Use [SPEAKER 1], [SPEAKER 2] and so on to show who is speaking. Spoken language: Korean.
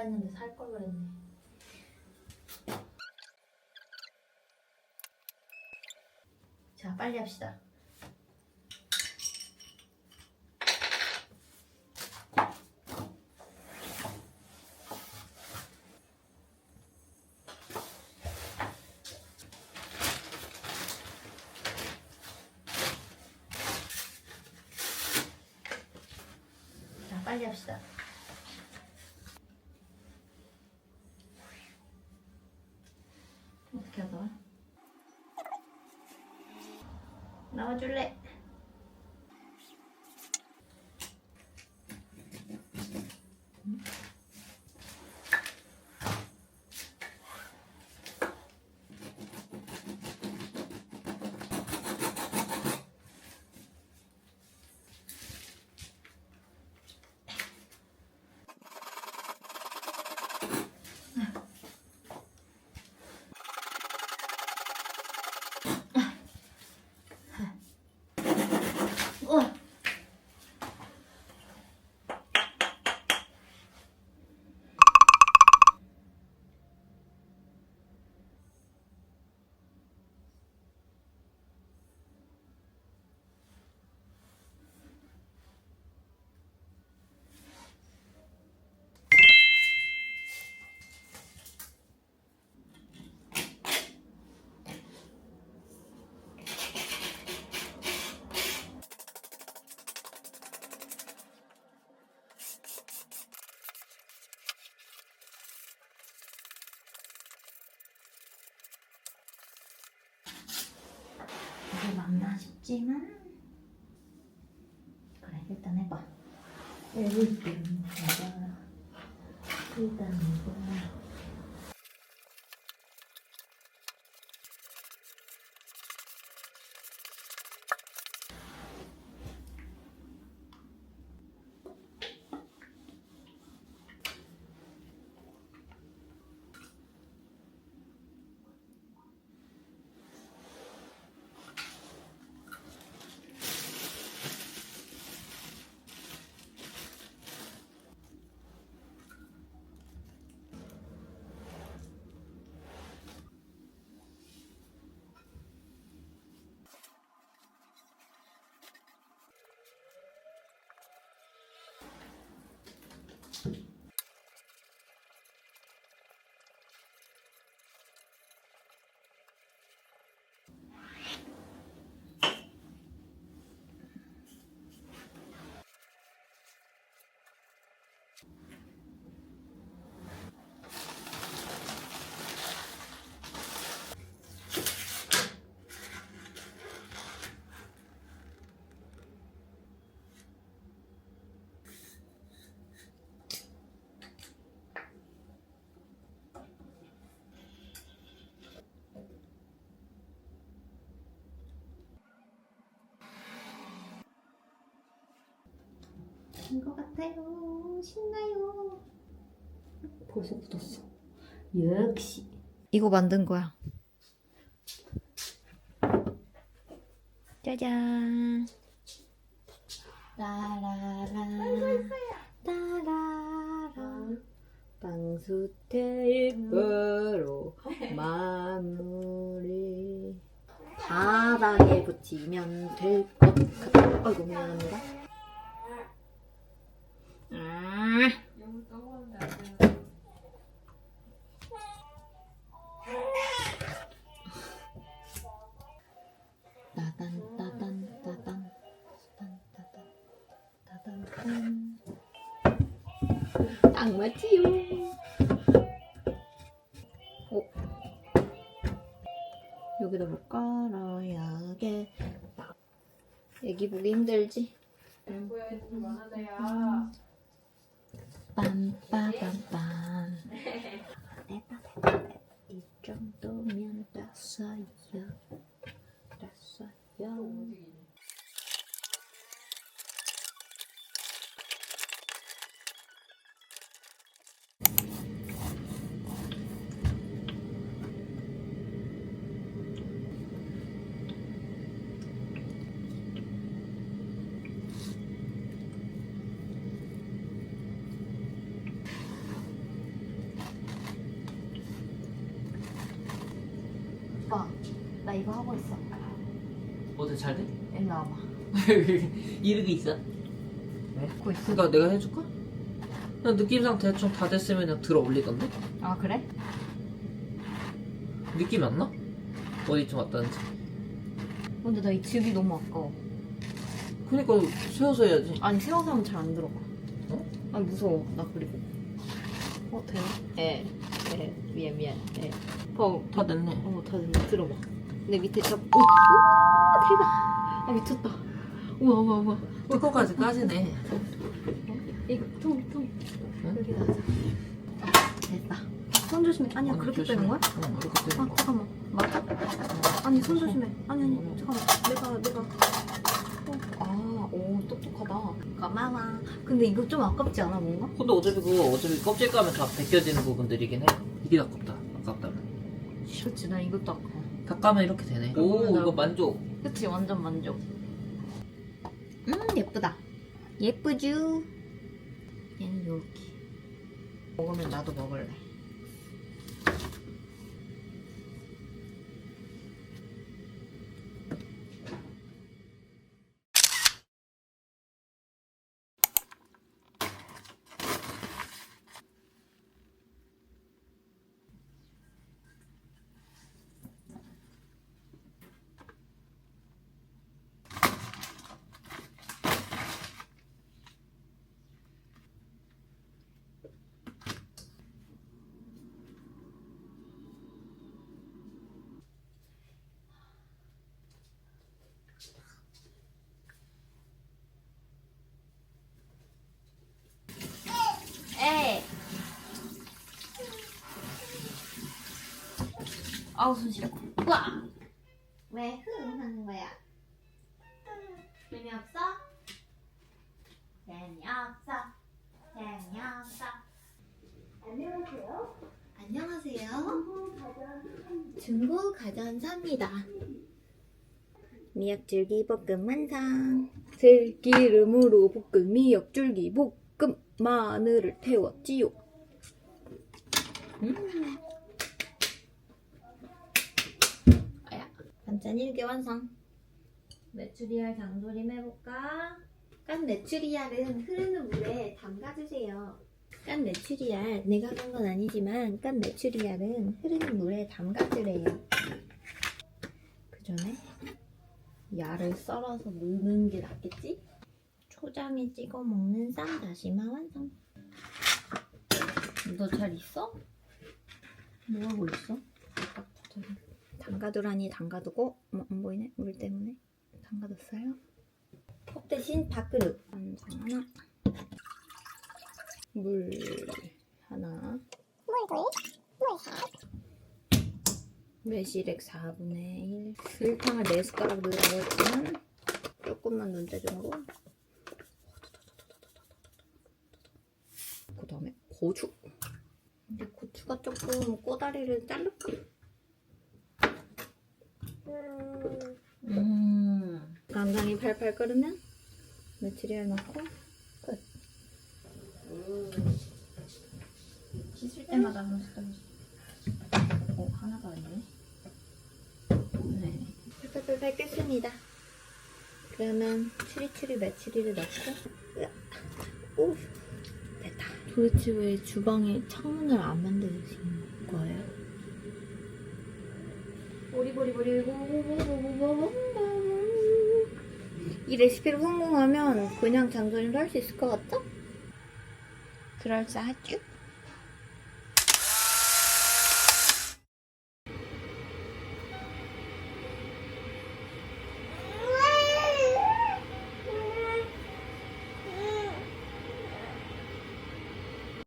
[SPEAKER 1] 했는데 살 걸 그랬네. 자, 빨리 합시다. 자, 빨리 합시다. 어떻게 하더라? 나와줄래? 우와. 이게 싶지만 그래 일단 해봐. 일단 해봐. 일단 해봐 된 것 같아요. 신나요. 벌써 굳었어. 역시. 이거 만든 거야. 짜잔. 따라라. 따라라. 방수 테이프로 마무리. 바닥에 붙이면 될 것 같아. 아이고 미안합니다 딱 맞지요? 오 여기다 뭐 깔아야겠다 애기 보기 힘들지? 빰빠밤빰. 됐다 됐다 됐다 이 정도면 됐어요. 됐어요 나 이거 하고 있어.
[SPEAKER 2] 어때 잘 돼?
[SPEAKER 1] 일로 와봐.
[SPEAKER 2] 이르기 있어?
[SPEAKER 1] 하고 있어.
[SPEAKER 2] 그러니까 내가 해줄까? 그냥 느낌상 대충 다 됐으면 그냥 들어 올리던데?
[SPEAKER 1] 아 그래?
[SPEAKER 2] 느낌이 안 나? 어디쯤 왔다는지
[SPEAKER 1] 근데 나 이 즙이 너무 아까워.
[SPEAKER 2] 그니까 세워서 해야지
[SPEAKER 1] 아니 세워서 하면 잘 안 들어가.
[SPEAKER 2] 어?
[SPEAKER 1] 아니 무서워. 나 그리고. 어 되나? 에. 에. 미안 미안. 에. 어.
[SPEAKER 2] 다 됐네
[SPEAKER 1] 어, 다 됐네. 들어봐. 근데 밑에 좀. 오! 우와, 대박! 아, 미쳤다. 우와, 우와, 우와.
[SPEAKER 2] 뚜껑까지 까지네
[SPEAKER 1] 이거, 통, 통.
[SPEAKER 2] 응?
[SPEAKER 1] 여기다 하자. 아, 됐다. 손 조심해. 아니야,
[SPEAKER 2] 아니,
[SPEAKER 1] 그렇게. 빼는 거야?
[SPEAKER 2] 응 이렇게
[SPEAKER 1] 아,
[SPEAKER 2] 빼는 거야
[SPEAKER 1] 잠깐만. 맞아? 아니, 손 조심해. 아니, 아니, 잠깐만. 내가, 내가. 어, 아, 오, 똑똑하다. 고마워. 근데 이거 좀 아깝지 않아, 뭔가?
[SPEAKER 2] 근데 어차피 그거 어차피 껍질 까면 다 벗겨지는 부분들이긴 해 이게 아깝다 아깝다면
[SPEAKER 1] 그렇지, 나 이것도 아까워.
[SPEAKER 2] 다 까면 이렇게 되네 오 이거 만족
[SPEAKER 1] 그치, 완전 만족. 음, 예쁘다. 예쁘쥬? 얘는 요렇게. 먹으면 나도 먹을래. 아우 손 시려. 와. 왜 흥 하는 거야? 재미없어? 재미없어. 재미없어. 안녕하세요. 안녕하세요. 중국 가전사입니다. 미역줄기 볶음 완성. 들기름으로 볶은 미역줄기 볶음 마늘을 태웠지요. 음. 아야, 반찬 1개 완성. 메추리알 장조림 해볼까? 깐 메추리알은 흐르는 물에 담가주세요. 깐 메추리알, 내가 간건 아니지만 깐 메추리알은 흐르는 물에 담가주래요. 그 전에 야를 썰어서 넣는 게 낫겠지? 초장에 찍어 먹는 쌈 다시마 완성. 너 잘 있어? 뭐 하고 있어? 담가두라니 담가두고? 뭐, 안 보이네. 물 때문에. 담가뒀어요. 컵 대신 밥그릇 완성 하나. 물 하나. 매실액 4분의 1 설탕을 4숟가락 넣으라고 했지만 조금만 눈대중으로 그 다음에 고추. 근데 고추가 조금 꼬다리를 자를까? 음 간장이 팔팔 끓으면 메추리알 넣고 끝 씻을 때마다 한 번씩 떠주세요 어, 하나가 아니네. 네. 팔팔팔팔 끓습니다. 그러면 추리추리 메추리를 넣고. 오, 됐다. 도대체 왜 주방에 창문을 안 만드신 거예요? 보리보리보리 이 레시피로 성공하면 그냥 장조림도 할 수 있을 것 같죠? 그럴싸하죠?